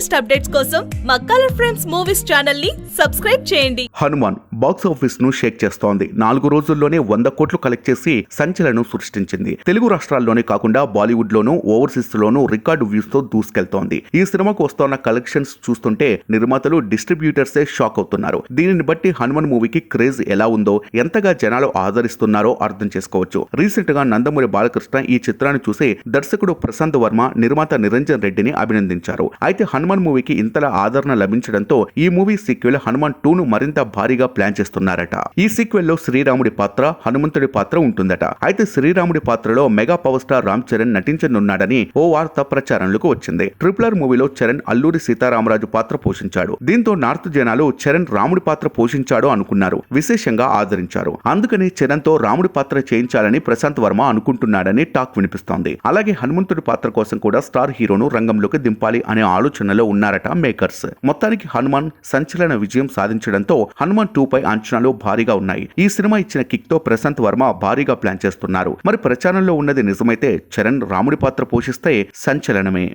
Latest updates కోసం మా colour frames movies ఛానల్ని సబ్స్క్రైబ్ చేయండి. హనుమాన్ బాక్స్ ఆఫీస్ను షేక్ చేస్తోంది. నాలుగు రోజుల్లోనే వంద కోట్లు కలెక్ట్ చేసి సంచలనం సృష్టించింది. తెలుగు రాష్ట్రాల్లోనే కాకుండా బాలీవుడ్ లోను ఓవర్సీస్ లోను రికార్డు వ్యూస్తో దూసుకెళ్తోంది. ఈ సినిమాకు వస్తోన్న కలెక్షన్స్ చూస్తుంటే నిర్మాతలు డిస్ట్రిబ్యూటర్సే షాక్ అవుతున్నారు. దీనిని బట్టి హనుమాన్ మూవీకి క్రేజ్ ఎలా ఉందో ఎంతగా జనాలు ఆదరిస్తున్నారో అర్థం చేసుకోవచ్చు. రీసెంట్గా నందమూరి బాలకృష్ణ ఈ చిత్రాన్ని చూసి దర్శకుడు ప్రశాంత్ వర్మ నిర్మాత నిరంజన్ రెడ్డిని అభినందించారు. అయితే హనుమాన్ మూవీకి ఇంతలా ఆదరణ లభించడంతో ఈ మూవీ సీక్వెల్ హనుమాన్ టూ ను మరింత భారీగా ప్లాన్ చేస్తున్నారట. ఈ సీక్వెల్లో శ్రీరాముడి పాత్ర హనుమంతుడి పాత్ర ఉంటుందట. అయితే శ్రీరాముడి పాత్రలో mega power star Ram Charan నటించనున్నాడని ఓ వార్త ప్రచారంలోకి వచ్చింది. ట్రిపుల్ ఆర్ మూవీలో చరణ్ అల్లూరి సీతారామరాజు పాత్ర పోషించాడు. దీంతో నార్త్ జనాలు చరణ్ రాముడి పాత్ర పోషించాడు అనుకున్నారు. విశేషంగా ఆదరించారు. అందుకని చరణ్తో రాముడి పాత్ర చేయించాలని ప్రశాంత్ వర్మ అనుకుంటున్నాడని టాక్ వినిపిస్తోంది. అలాగే హనుమంతుడి పాత్ర కోసం కూడా స్టార్ హీరోను రంగంలోకి దింపాలి అనే ఆలోచనలు ఆలోచనలో ఉన్నారట మేకర్స్. మొత్తానికి హనుమాన్ సంచలన విజయం సాధించడంతో హనుమాన్ టూ పై అంచనాలు భారీగా ఉన్నాయి. ఈ సినిమా ఇచ్చిన కిక్తో ప్రశాంత్ వర్మ భారీగా ప్లాన్ చేస్తున్నారు. మరి ప్రచారంలో ఉన్నది నిజమైతే చరణ్ రాముడి పాత్ర పోషిస్తే సంచలనమే.